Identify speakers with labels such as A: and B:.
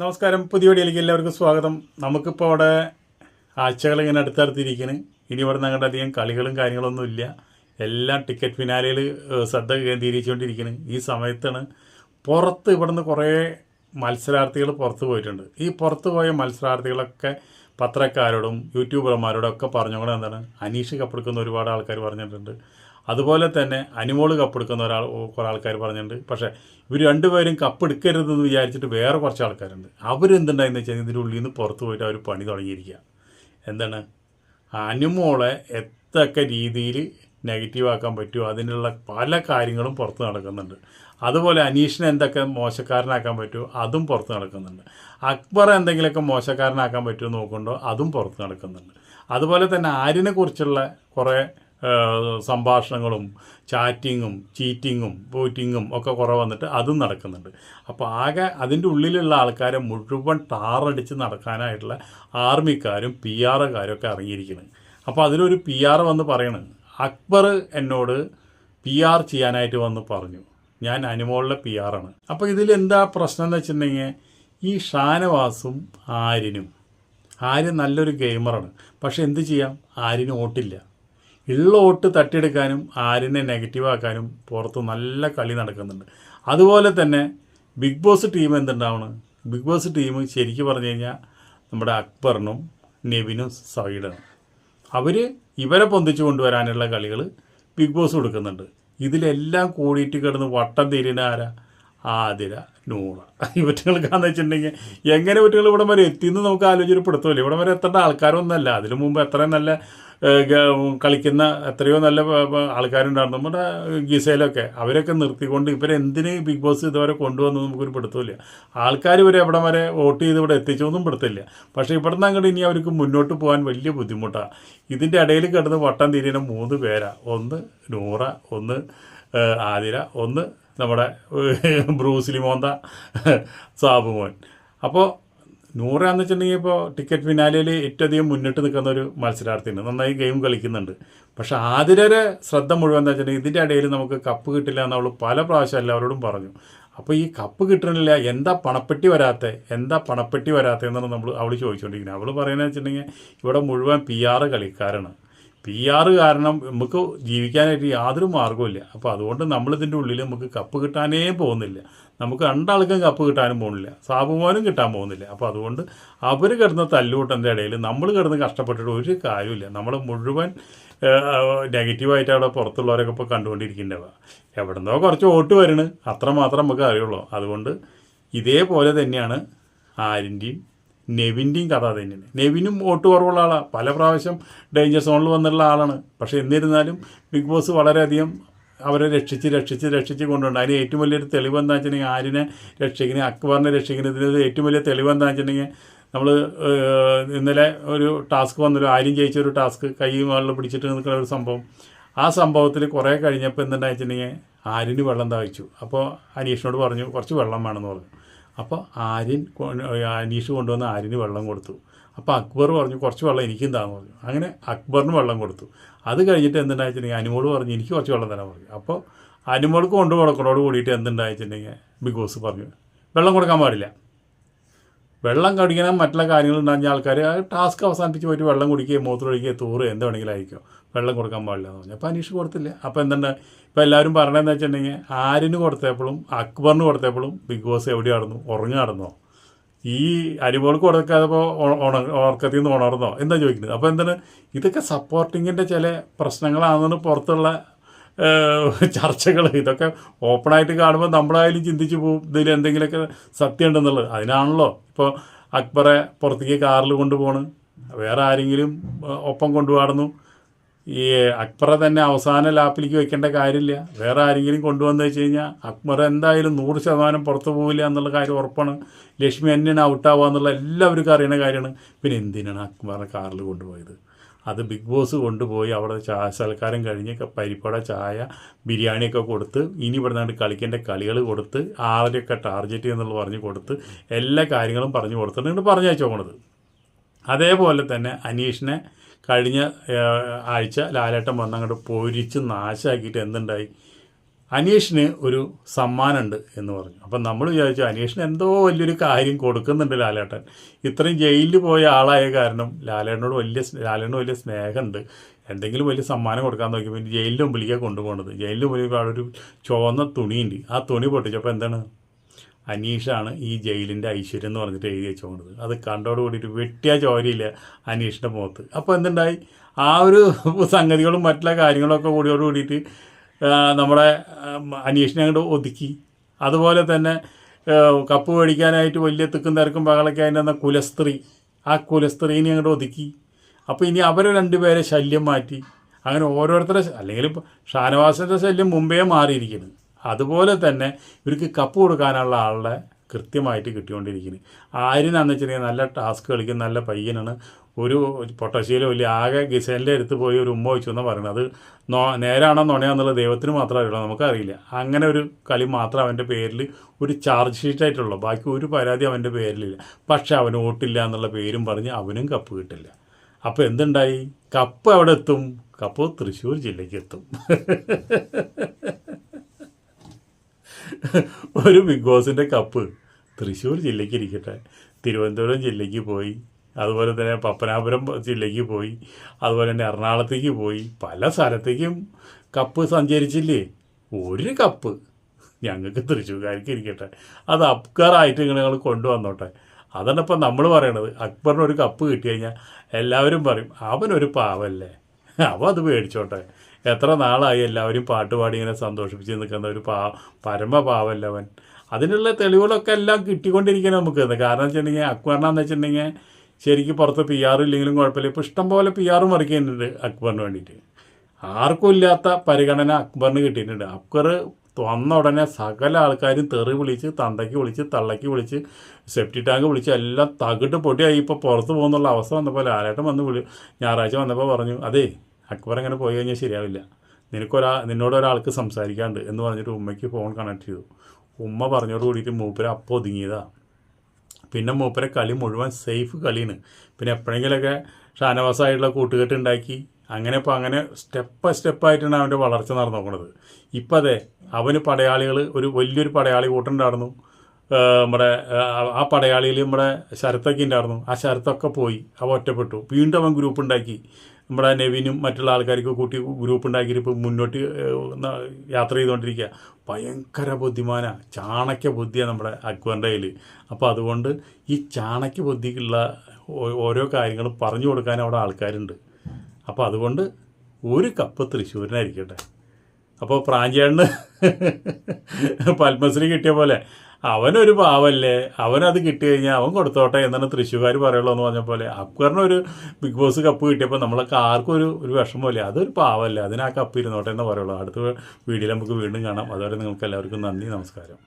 A: നമസ്കാരം. പുതിയ വീഡിയോയിലേക്ക് എല്ലാവർക്കും സ്വാഗതം. നമുക്കിപ്പോൾ അവിടെ ആഴ്ചകൾ ഇങ്ങനെ അടുത്തടുത്തിരിക്കുന്നു ഇനി ഇവിടെ നിന്ന് അങ്ങോട്ട് അധികം കളികളും കാര്യങ്ങളൊന്നും ഇല്ല. എല്ലാം ടിക്കറ്റ് ഫിനാലയിൽ ശ്രദ്ധ കേന്ദ്രീകരിച്ചുകൊണ്ടിരിക്കുന്നു ഈ സമയത്താണ് പുറത്ത് ഇവിടുന്ന് കുറേ മത്സരാർത്ഥികൾ പുറത്ത് പോയിട്ടുണ്ട്. ഈ പുറത്ത് പോയ മത്സരാർത്ഥികളൊക്കെ പത്രക്കാരോടും യൂട്യൂബർമാരോടും ഒക്കെ പറഞ്ഞുകൊണ്ട് എന്താണ് അനീഷ് കപ്പെടുക്കുന്ന ഒരുപാട് ആൾക്കാർ പറഞ്ഞിട്ടുണ്ട്. അതുപോലെ തന്നെ അനിമോൾ കപ്പെടുക്കുന്ന ഒരാൾ കുറേ ആൾക്കാർ പറഞ്ഞിട്ടുണ്ട്. പക്ഷേ ഇവർ രണ്ടുപേരും കപ്പെടുക്കരുതെന്ന് വിചാരിച്ചിട്ട് വേറെ കുറച്ച് ആൾക്കാരുണ്ട്. അവരെന്തുണ്ടായെന്ന് വെച്ചാൽ ഇതിന്റെ ഉള്ളിൽ നിന്ന് പുറത്ത് പോയിട്ട് അവർ പണി തുടങ്ങിയിരിക്കുക. എന്താണ്? അനുമോളെ എത്തൊക്കെ രീതിയിൽ നെഗറ്റീവാക്കാൻ പറ്റുമോ? അതിനുള്ള പല കാര്യങ്ങളും പുറത്ത് നടക്കുന്നുണ്ട്. അതുപോലെ അനീഷിനെ എന്തൊക്കെ മോശക്കാരനാക്കാൻ പറ്റുമോ? അതും പുറത്ത് നടക്കുന്നുണ്ട്. അക്ബർ എന്തെങ്കിലുമൊക്കെ മോശക്കാരനാക്കാൻ പറ്റുമോ നോക്കുന്നുണ്ടോ? അതും പുറത്ത് നടക്കുന്നുണ്ട്. അതുപോലെ തന്നെ ആരിനെ കുറിച്ചുള്ള കുറേ സംഭാഷണങ്ങളും ചാറ്റിങ്ങും ചീറ്റിങ്ങും ബോറ്റിങ്ങും ഒക്കെ കുറേ വന്നിട്ട് അതും നടക്കുന്നുണ്ട്. അപ്പോൾ ആകെ അതിന്റെ ഉള്ളിലുള്ള ആൾക്കാരെ മുഴുവൻ ടാറടിച്ച് നടക്കാനായിട്ടുള്ള ആർമിക്കാരും പി ആറുകാരും ഒക്കെ ഇറങ്ങിയിരിക്കുന്നത് അപ്പോൾ അതിലൊരു പി ആർ വന്ന് പറയണ് അക്ബർ എന്നോട് പി ആർ ചെയ്യാനായിട്ട് വന്ന് പറഞ്ഞു. ഞാൻ അനുമോളിലെ പി ആറാണ് അപ്പോൾ ഇതിൽ എന്താ പ്രശ്നം എന്ന് വെച്ചിട്ടുണ്ടെങ്കിൽ ഈ ഷാനവാസും ആര്യനും ആര്യൻ നല്ലൊരു ഗെയിമറാണ്. പക്ഷെ എന്ത് ചെയ്യാം? ആര്യന് വോട്ടില്ല. ഉള്ള വോട്ട് തട്ടിയെടുക്കാനും ആരിനെ നെഗറ്റീവാക്കാനും പുറത്ത് നല്ല കളി നടക്കുന്നുണ്ട്. അതുപോലെ തന്നെ ബിഗ് ബോസ് ടീം എന്തുണ്ടാവണം? ബിഗ് ബോസ് ടീം ശരിക്കും പറഞ്ഞു കഴിഞ്ഞാൽ നമ്മുടെ അക്ബറിനും നെവിനും സൈഡാണ് അവർ ഇവരെ പൊന്തിച്ചു കൊണ്ടുവരാനുള്ള കളികൾ ബിഗ് ബോസ് കൊടുക്കുന്നുണ്ട്. ഇതിലെല്ലാം കൂടിയിട്ട് കിടന്ന് വട്ടം തിരിയുന്ന ആരാ? ആതിര നൂറ. ഇവറ്റുകൾക്കാന്ന് വെച്ചിട്ടുണ്ടെങ്കിൽ എങ്ങനെ ഇവറ്റുകൾ ഇവിടെ വരെ എത്തിയെന്ന് നമുക്ക് ആലോചനപ്പെടുത്തുമല്ലോ പെടുത്തുമല്ലോ. ഇവിടെ വരെ എത്തേണ്ട ആൾക്കാരൊന്നല്ല അതിനു മുമ്പ് എത്രയും നല്ല കളിക്കുന്ന എത്രയോ നല്ല ആൾക്കാരുണ്ടായിരുന്നു. നമ്മുടെ ഗിസയിലൊക്കെ അവരൊക്കെ നിർത്തിക്കൊണ്ട് ഇവരെന്തിന് ബിഗ് ബോസ് ഇതുവരെ കൊണ്ടുവന്നു നമുക്കൊരു പെടുത്തില്ല ആൾക്കാർ ഇവരെ എവിടെ വരെ വോട്ട് ചെയ്ത് ഇവിടെ എത്തിച്ചൊന്നും പെടുത്തില്ല പക്ഷേ ഇവിടുന്ന് അങ്ങോട്ട് ഇനി അവർക്ക് മുന്നോട്ട് പോകാൻ വലിയ ബുദ്ധിമുട്ടാണ് ഇതിന്റെ ഇടയിൽ കിടന്ന് വട്ടം തിരിയുന്ന മൂന്ന് പേരാ. ഒന്ന് നൂറ ഒന്ന് ആതിര ഒന്ന് നമ്മുടെ ബ്രൂസ്ലി മോന്ത സാബുമോൻ. അപ്പോൾ നൂറാന്ന് വെച്ചിട്ടുണ്ടെങ്കിൽ ഇപ്പോൾ ടിക്കറ്റ് ഫിനാലിയിൽ ഏറ്റവും അധികം മുന്നിട്ട് നിൽക്കുന്ന ഒരു മത്സരാർത്ഥിയുണ്ട് നന്നായി ഗെയിം കളിക്കുന്നുണ്ട്. പക്ഷെ ആതിരരെ ശ്രദ്ധ മുഴുവൻ എന്താ വെച്ചിട്ടുണ്ടെങ്കിൽ ഇതിന്റെ ഇടയിൽ നമുക്ക് കപ്പ് കിട്ടില്ല എന്ന് പല പ്രാവശ്യം എല്ലാവരോടും പറഞ്ഞു. അപ്പോൾ ഈ കപ്പ് കിട്ടണില്ല എന്താ പണപ്പെട്ടി വരാത്ത എന്താ പണപ്പെട്ടി വരാത്ത എന്നാണ് നമ്മൾ അവൾ ചോദിച്ചുകൊണ്ടിരിക്കുന്നത് അവൾ പറയുന്നത് വെച്ചിട്ടുണ്ടെങ്കിൽ ഇവിടെ മുഴുവൻ പി ആറ് കളിക്കാരാണ്. പി ആർ കാരണം നമുക്ക് ജീവിക്കാനായിട്ട് യാതൊരു മാർഗമില്ല അപ്പോൾ അതുകൊണ്ട് നമ്മളിതിന്റെ ഉള്ളിൽ നമുക്ക് കപ്പ് കിട്ടാനേ പോകുന്നില്ല. നമുക്ക് രണ്ടാൾക്കും കപ്പ് കിട്ടാനും പോകുന്നില്ല. സാബുമാനും കിട്ടാൻ പോകുന്നില്ല. അപ്പോൾ അതുകൊണ്ട് അവർ കിടന്ന തല്ലുകൂട്ടന്റെ ഇടയിൽ നമ്മൾ കിടന്ന് കഷ്ടപ്പെട്ടിട്ട് ഒരു കാര്യമില്ല നമ്മൾ മുഴുവൻ നെഗറ്റീവായിട്ട് അവിടെ പുറത്തുള്ളവരൊക്കെ ഇപ്പോൾ കണ്ടുകൊണ്ടിരിക്കേണ്ടവ എവിടുന്നോ കുറച്ച് വോട്ട് വരണ് അത്രമാത്രം നമുക്ക് അറിയുള്ളൂ. അതുകൊണ്ട് ഇതേപോലെ തന്നെയാണ് ആരിന്റെയും നെവിന്റെയും കഥ തന്നെയാണ്. നെവിനും വോട്ട് കുറവുള്ള ആളാണ് പല പ്രാവശ്യം ഡേഞ്ചർ സോണിൽ വന്നിട്ടുള്ള ആളാണ്. പക്ഷേ എന്നിരുന്നാലും ബിഗ് ബോസ് വളരെയധികം അവരെ രക്ഷിച്ച് രക്ഷിച്ച് രക്ഷിച്ച് കൊണ്ടുണ്ട് അതിന് ഏറ്റവും വലിയൊരു തെളിവ് എന്താ വെച്ചിട്ടുണ്ടെങ്കിൽ ആരിനെ രക്ഷിക്കുന്നത് അക്ബറിനെ രക്ഷിക്കുന്നതിന് ഏറ്റവും വലിയ തെളിവ് എന്താ വെച്ചിട്ടുണ്ടെങ്കിൽ നമ്മൾ ഇന്നലെ ഒരു ടാസ്ക് വന്നല്ലോ ആര്യം ജയിച്ച ഒരു ടാസ്ക് കൈ മുകളിൽ പിടിച്ചിട്ട് നിൽക്കുന്ന ഒരു സംഭവം. ആ സംഭവത്തിൽ കുറേ കഴിഞ്ഞപ്പോൾ എന്തുണ്ടായിട്ടുണ്ടെങ്കിൽ ആര്യന് വെള്ളം ദാഹിച്ചു. അപ്പോൾ അനീഷിനോട് പറഞ്ഞു കുറച്ച് വെള്ളം വേണമെന്ന് പറഞ്ഞു. അപ്പോൾ ആര്യൻ അനീഷ് കൊണ്ടുവന്ന ആര്യന് വെള്ളം കൊടുത്തു. അപ്പോൾ അക്ബർ പറഞ്ഞു കുറച്ച് വെള്ളം എനിക്കും താന്ന് പറഞ്ഞു. അങ്ങനെ അക്ബറിന് വെള്ളം കൊടുത്തു. അത് കഴിഞ്ഞിട്ട് എന്തുണ്ടായിട്ടുണ്ടെങ്കിൽ അനുമോൾ പറഞ്ഞു എനിക്ക് കുറച്ച് വെള്ളം തരാൻ പറഞ്ഞു. അപ്പോൾ അനുമോൾക്ക് കൊണ്ടു കൊടുക്കണോട് കൂടിയിട്ട് എന്തുണ്ടായിട്ടുണ്ടെങ്കിൽ ബിഗ് ബോസ് പറഞ്ഞു വെള്ളം കൊടുക്കാൻ പാടില്ല. വെള്ളം കടിക്കണം മറ്റുള്ള കാര്യങ്ങൾ ഉണ്ടാകുന്ന ആൾക്കാർ ആ ടാസ്ക് അവസാനിപ്പിച്ച് പോയിട്ട് വെള്ളം കുടിക്കുകയോ മൂത്രമൊഴിക്കുകയോ തൂറ് എന്ത് വേണമെങ്കിലും ആയിരിക്കും. വെള്ളം കൊടുക്കാൻ പാടില്ല എന്ന് പറഞ്ഞു. അപ്പോൾ അനീഷ് കൊടുത്തില്ല. അപ്പോൾ എന്താണ് ഇപ്പോൾ എല്ലാവരും പറയണതെന്ന് വെച്ചിട്ടുണ്ടെങ്കിൽ ആരിന് കൊടുത്തപ്പോഴും അക്ബറിന് കൊടുത്തപ്പോഴും ബിഗ് ബോസ് എവിടെ നടന്നു? ഉറങ്ങി നടന്നോ? ഈ അരിമോൾക്ക് കൊടുക്കാതപ്പോൾ ഉറക്കത്തിൽ നിന്ന് ഉണർന്നോ? എന്താ ചോദിക്കുന്നത്? അപ്പോൾ എന്താണ് ഇതൊക്കെ സപ്പോർട്ടിങ്ങിന്റെ ചില പ്രശ്നങ്ങളാണെന്ന് പുറത്തുള്ള ചർച്ചകൾ ഇതൊക്കെ ഓപ്പണായിട്ട് കാണുമ്പോൾ നമ്മളായാലും ചിന്തിച്ചു പോകും ഇതിൽ എന്തെങ്കിലുമൊക്കെ സത്യം ഉണ്ടെന്നുള്ളത്. അതിനാണല്ലോ ഇപ്പോൾ അക്ബറെ പുറത്തേക്ക് കാറിൽ കൊണ്ടുപോകണ് വേറെ ആരെങ്കിലും ഒപ്പം കൊണ്ടുപോകുന്നു ഈ അക്ബറെ തന്നെ അവസാന ലാപ്പിലേക്ക് വെക്കേണ്ട കാര്യമില്ല. വേറെ ആരെങ്കിലും കൊണ്ടുവന്ന് വെച്ച് കഴിഞ്ഞാൽ അക്ബർ എന്തായാലും നൂറ് ശതമാനം പുറത്തു പോവില്ല എന്നുള്ള കാര്യം ഉറപ്പാണ്. ലക്ഷ്മി തന്നെയാണ് ഔട്ടാവുക എന്നുള്ള എല്ലാവർക്കും അറിയുന്ന കാര്യമാണ്. പിന്നെ എന്തിനാണ് അക്ബറെ കാറിൽ കൊണ്ടുപോയത്? അത് ബിഗ് ബോസ് കൊണ്ടുപോയി അവിടെ ചായ സൽക്കാരം കഴിഞ്ഞ് പരിപ്പട ചായ ബിരിയാണിയൊക്കെ കൊടുത്ത് ഇനി ഇവിടെ നിന്ന് കളിക്കേണ്ട കളികൾ കൊടുത്ത് ആരെയൊക്കെ ടാർഗറ്റ് എന്നുള്ളത് പറഞ്ഞ് കൊടുത്ത് എല്ലാ കാര്യങ്ങളും പറഞ്ഞു കൊടുത്തിട്ടുണ്ട് പറഞ്ഞു അയച്ചു പോകണത് അതേപോലെ തന്നെ അനീഷിനെ കഴിഞ്ഞ ആഴ്ച ലാലേട്ടൻ വന്നങ്ങോട്ട് പൊരിച്ച് നാശമാക്കിയിട്ട് എന്തുണ്ടായി? അനീഷിന് ഒരു സമ്മാനമുണ്ട് എന്ന് പറഞ്ഞു. അപ്പം നമ്മൾ വിചാരിച്ചു അനീഷിന് എന്തോ വലിയൊരു കാര്യം കൊടുക്കുന്നുണ്ട് ലാലേട്ടൻ. ഇത്രയും ജയിലിൽ പോയ ആളായ കാരണം ലാലേട്ടനോട് വലിയ ലാലേട്ടനോട് ലാലേട്ടന് വലിയ സ്നേഹമുണ്ട്. എന്തെങ്കിലും വലിയ സമ്മാനം കൊടുക്കാൻ നോക്കിയപ്പോൾ ജയിലിന്റെ മുമ്പിലേക്കാണ് കൊണ്ടുപോകുന്നത് ജയിലിന്റെ മുമ്പിൽ അവിടെ ഒരു ചുവന്ന തുണിയുണ്ട്. ആ തുണി പൊട്ടിച്ചപ്പോൾ എന്താണ്? അനീഷാണ് ഈ ജയിലിന്റെ ഐശ്വര്യം എന്ന് പറഞ്ഞിട്ട് എഴുതി വെച്ചുകൊണ്ടത്. അത് കണ്ടോട് കൂടിയിട്ട് വെട്ടിയ ചോരയില്ല അനീഷിന്റെ മുഖത്ത്. അപ്പോൾ എന്തുണ്ടായി? ആ ഒരു സംഗതികളും മറ്റുള്ള കാര്യങ്ങളൊക്കെ കൂടിയോട് കൂടിയിട്ട് നമ്മുടെ അന്വേഷണം അങ്ങോട്ട് ഒതുക്കി. അതുപോലെ തന്നെ കപ്പ് മേടിക്കാനായിട്ട് വലിയ തിക്കും തിരക്കും ബഹളൊക്കെ അതിന്റെ കുലസ്ത്രീ. ആ കുലസ്ത്രീനെ അങ്ങോട്ട് ഒതുക്കി. അപ്പോൾ ഇനി അവർ രണ്ടുപേരെ ശല്യം മാറ്റി. അങ്ങനെ ഓരോരുത്തരെ അല്ലെങ്കിൽ ഷാനവാസിന്റെ ശല്യം മുമ്പേ മാറിയിരിക്കുന്നു. അതുപോലെ തന്നെ ഇവർക്ക് കപ്പ് കൊടുക്കാനുള്ള ആളുടെ കൃത്യമായിട്ട് കിട്ടിക്കൊണ്ടിരിക്കുന്നു. ആര്യനാന്ന് വെച്ചിട്ടുണ്ടെങ്കിൽ നല്ല ടാസ്ക് കളിക്കുന്ന നല്ല പയ്യനാണ്. ഒരു പൊട്ടശ്ശിയിലോ ഇല്ല ആകെ ഗിസേലിന്റെ അടുത്ത് പോയി ഒരു ഉമ്മ വെച്ചു എന്ന് പറയുന്നത്. അത് നോ നേരാണോ എന്നുള്ള ദൈവത്തിന് മാത്രമേ അറിയുള്ളൂ. നമുക്കറിയില്ല. അങ്ങനെ ഒരു കളി മാത്രം അവന്റെ പേരിൽ ഒരു ചാർജ് ഷീറ്റായിട്ടുള്ളൂ ബാക്കി ഒരു പരാതി അവന്റെ പേരിലില്ല. പക്ഷേ അവന് വോട്ടില്ല എന്നുള്ള പേരും പറഞ്ഞ് അവനും കപ്പ് കിട്ടില്ല. അപ്പോൾ എന്തുണ്ടായി? കപ്പ് എവിടെ എത്തും. കപ്പ് തൃശ്ശൂർ ജില്ലയ്ക്ക് എത്തും. ഒരു ബിഗ് ബോസിന്റെ കപ്പ്. തൃശ്ശൂർ ജില്ലയ്ക്ക് ഇരിക്കട്ടെ. തിരുവനന്തപുരം ജില്ലയ്ക്ക് പോയി. അതുപോലെ തന്നെ പപ്പനാപുരം ജില്ലയ്ക്ക് പോയി. അതുപോലെ തന്നെ എറണാകുളത്തേക്ക് പോയി. പല സ്ഥലത്തേക്കും കപ്പ് സഞ്ചരിച്ചില്ലേ? ഒരു കപ്പ്. ഞങ്ങൾക്ക് തൃശ്ശൂർക്കാർക്ക് ഇരിക്കട്ടെ. അത് അപ്കാറായിട്ട് ഇങ്ങനെ ഞങ്ങൾ കൊണ്ടുവന്നോട്ടെ. അതാണ് ഇപ്പം നമ്മൾ പറയണത്. അക്ബറിന് ഒരു കപ്പ് കിട്ടി കഴിഞ്ഞാൽ എല്ലാവരും പറയും അവനൊരു പാവല്ലേ? അവൻ അത് മേടിച്ചോട്ടെ. എത്ര നാളായി എല്ലാവരും പാട്ട് പാടി ഇങ്ങനെ സന്തോഷിപ്പിച്ച് നിൽക്കുന്ന ഒരു പാ പരമ പാവല്ലവൻ. അതിനുള്ള തെളിവുകളൊക്കെ എല്ലാം കിട്ടിക്കൊണ്ടിരിക്കണം നമുക്ക്. കാരണം വെച്ചിട്ടുണ്ടെങ്കിൽ അക്ബറിനാന്ന് വെച്ചിട്ടുണ്ടെങ്കിൽ ശരിക്കും പുറത്ത് പി ആർ ഇല്ലെങ്കിലും കുഴപ്പമില്ല. ഇപ്പോൾ ഇഷ്ടം പോലെ പി ആർ മറിക്കുന്നുണ്ട് അക്ബറിന് വേണ്ടിയിട്ട്. ആർക്കും ഇല്ലാത്ത പരിഗണന അക്ബറിന് കിട്ടിയിട്ടുണ്ട്. അക്ബർ വന്ന ഉടനെ സകല ആൾക്കാരും തെറി വിളിച്ച് തന്തയ്ക്ക് വിളിച്ച് തള്ളയ്ക്ക് വിളിച്ച് സെപ്റ്റി ടാങ്ക് വിളിച്ച് എല്ലാം തകിട്ട് പൊടിയായി ഇപ്പോൾ പുറത്ത് പോകുന്നുള്ള അവസ്ഥ വന്നപ്പോൾ ലാലേട്ടൻ വന്ന് വിളി ഞായറാഴ്ച വന്നപ്പോൾ പറഞ്ഞു അതേ അക്ബർ അങ്ങനെ പോയി കഴിഞ്ഞാൽ ശരിയാവില്ല. നിനക്കൊരാ നിന്നോട് ഒരാൾക്ക് സംസാരിക്കാണ്ട് എന്ന് പറഞ്ഞിട്ട് ഉമ്മയ്ക്ക് ഫോൺ കണക്ട് ചെയ്തു. ഉമ്മ പറഞ്ഞോട് കൂടിയിട്ട് മൂപ്പര് അപ്പോൾ ഒതുങ്ങിയതാ. പിന്നെ മൂപ്പരെ കളി മുഴുവൻ സേഫ് കളിയാണ്. പിന്നെ എപ്പോഴെങ്കിലൊക്കെ ഷാനവാസായിട്ടുള്ള കൂട്ടുകെട്ട് ഉണ്ടാക്കി അങ്ങനെ ഇപ്പോൾ അങ്ങനെ സ്റ്റെപ്പ് സ്റ്റെപ്പായിട്ടാണ് അവന്റെ വളർച്ച നടന്നു നോക്കുന്നത് ഇപ്പം അതെ അവന് പടയാളികൾ ഒരു വലിയൊരു പടയാളി കൂട്ടുണ്ടായിരുന്നു നമ്മുടെ ആ, പടയാളിയിൽ നമ്മുടെ ശരത്തൊക്കെ ഉണ്ടായിരുന്നു. ആ ശരത്തൊക്കെ പോയി. അവ ഒറ്റപ്പെട്ടു. വീണ്ടും അവൻ ഗ്രൂപ്പ് ഉണ്ടാക്കി. നമ്മുടെ നെവിനും മറ്റുള്ള ആൾക്കാർക്ക് കൂട്ടി ഗ്രൂപ്പ് ഉണ്ടാക്കിയിട്ട് ഇപ്പോൾ മുന്നോട്ട് യാത്ര ചെയ്തുകൊണ്ടിരിക്കുക ഭയങ്കര ബുദ്ധിമാനാ. ചാണക്യ ബുദ്ധിയാണ് നമ്മുടെ അക്ബറിന്റെ കയ്യിൽ അപ്പോൾ അതുകൊണ്ട് ഈ ചാണക്യ ബുദ്ധിക്കുള്ള ഓരോ കാര്യങ്ങളും പറഞ്ഞു കൊടുക്കാൻ അവിടെ ആൾക്കാരുണ്ട്. അപ്പോൾ അതുകൊണ്ട് ഒരു കപ്പ് തൃശ്ശൂരിനായിരിക്കട്ടെ. അപ്പോൾ പ്രാഞ്ചേണ് പത്മശ്രീ കിട്ടിയ പോലെ അവനൊരു പാവല്ലേ അവനത് കിട്ടി കഴിഞ്ഞാൽ അവൻ കൊടുത്തോട്ടെ എന്നാണ് തൃശ്ശൂർക്കാർ പറയുള്ളൂ എന്ന് പറഞ്ഞ പോലെ അക്ബറിനൊരു ബിഗ് ബോസ് കപ്പ് കിട്ടിയപ്പോൾ നമ്മളൊക്കെ ആർക്കും ഒരു ഒരു വിഷമമില്ല അതൊരു പാവല്ലേ അതിന് കപ്പ് ഇരുന്നോട്ടെ എന്ന് പറയുള്ളൂ. അടുത്ത വീഡിയോയിൽ നമുക്ക് വീണ്ടും കാണാം. അതുവരെ നിങ്ങൾക്ക് എല്ലാവർക്കും നന്ദി നമസ്കാരം.